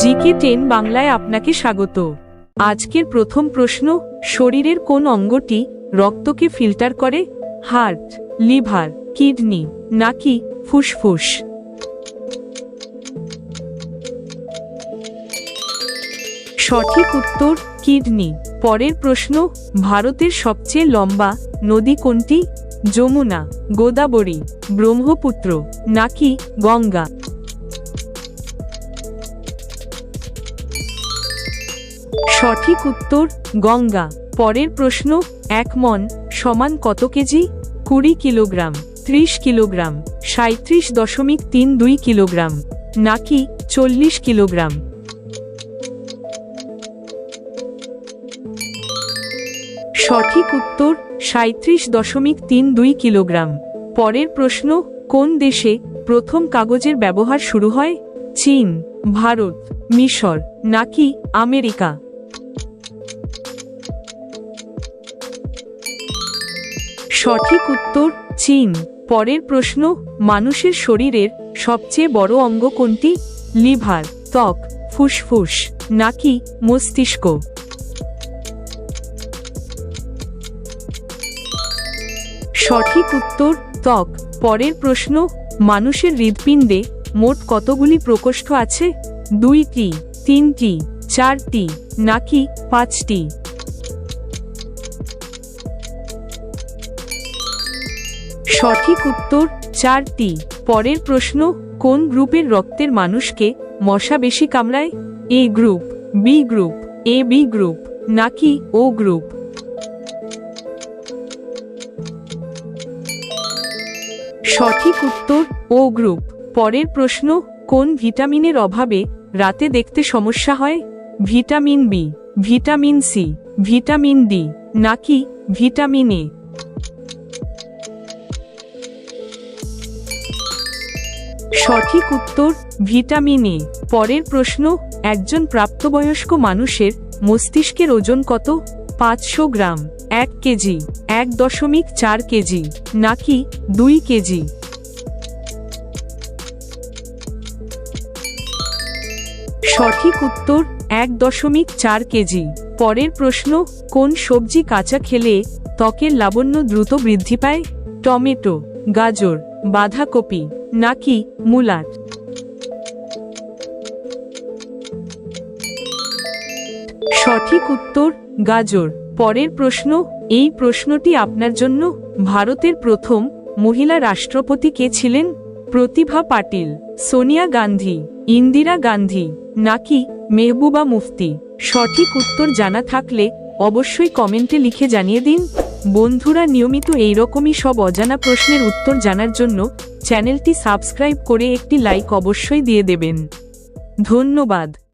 GK ten বাংলায় আপনাকে স্বাগত। আজকের প্রথম প্রশ্ন, শরীরের কোন অঙ্গটি রক্তকে ফিল্টার করে? হার্ট, লিভার, কিডনি, নাকি ফুসফুস? সঠিক উত্তর, কিডনি। পরের প্রশ্ন, ভারতের সবচেয়ে লম্বা নদী কোনটি? যমুনা, গোদাবরী, ব্রহ্মপুত্র, নাকি গঙ্গা? সঠিক উত্তর, গঙ্গা। পরের প্রশ্ন, এক মন সমান কত কেজি? কুড়ি কিলোগ্রাম, ত্রিশ কিলোগ্রাম সাঁত্রিশ দশমিক তিন দুই কিলোগ্রাম, নাকি চল্লিশ কিলোগ্রাম? সঠিক উত্তর সাঁত্রিশ দশমিক তিন দুই কিলোগ্রাম। পরের প্রশ্ন, কোন দেশে প্রথম কাগজের ব্যবহার শুরু হয়? চীন, ভারত, মিশর, নাকি আমেরিকা? সঠিক উত্তর চীন। পরের প্রশ্ন, মানুষের শরীরের সবচেয়ে বড় অঙ্গ কোনটি? লিভার, ত্বক, ফুসফুস, নাকি মস্তিষ্ক? সঠিক উত্তর, ত্বক। পরের প্রশ্ন, মানুষের হৃদপিণ্ডে মোট কতগুলি প্রকোষ্ঠ আছে? দুইটি, তিনটি, চারটি, নাকি পাঁচটি? সঠিক উত্তর চারটি। পরের প্রশ্ন, কোন গ্রুপের রক্তের মানুষকে মশা বেশি কামড়ায়? A group, B group, A B group, নাকি ও গ্রুপ? সঠিক উত্তর, ও গ্রুপ। পরের প্রশ্ন, কোন ভিটামিনের অভাবে রাতে দেখতে সমস্যা হয়? Vitamin B, vitamin C, vitamin D, নাকি ভিটামিন এ? সঠিক উত্তর, ভিটামিন এ। পরের প্রশ্ন, একজন প্রাপ্তবয়স্ক মানুষের মস্তিষ্কের ওজন কত? পাঁচশো গ্রাম, এক কেজি, এক দশমিক চার কেজি, নাকি দুই কেজি? সঠিক উত্তর, এক দশমিক চার কেজি। পরের প্রশ্ন, কোন সবজি কাঁচা খেলে ত্বকের লাবণ্য দ্রুত বৃদ্ধি পায়? টমেটো, গাজর, বাঁধাকপি নাকি মুলার সঠিক উত্তর, গাজর। পরের প্রশ্ন, এই প্রশ্নটি আপনার জন্য ভারতের প্রথম মহিলা রাষ্ট্রপতি কে ছিলেন? প্রতিভা পাটিল, সোনিয়া গান্ধী, ইন্দিরা গান্ধী নাকি মেহবুবা মুফতি? সঠিক উত্তর জানা থাকলে অবশ্যই কমেন্টে লিখে জানিয়ে দিন। বন্ধুরা নিয়মিত এইরকমই সব অজানা প্রশ্নের উত্তর জানার জন্য চ্যানেলটি সাবস্ক্রাইব করে একটি লাইক অবশ্যই দিয়ে দেবেন। ধন্যবাদ।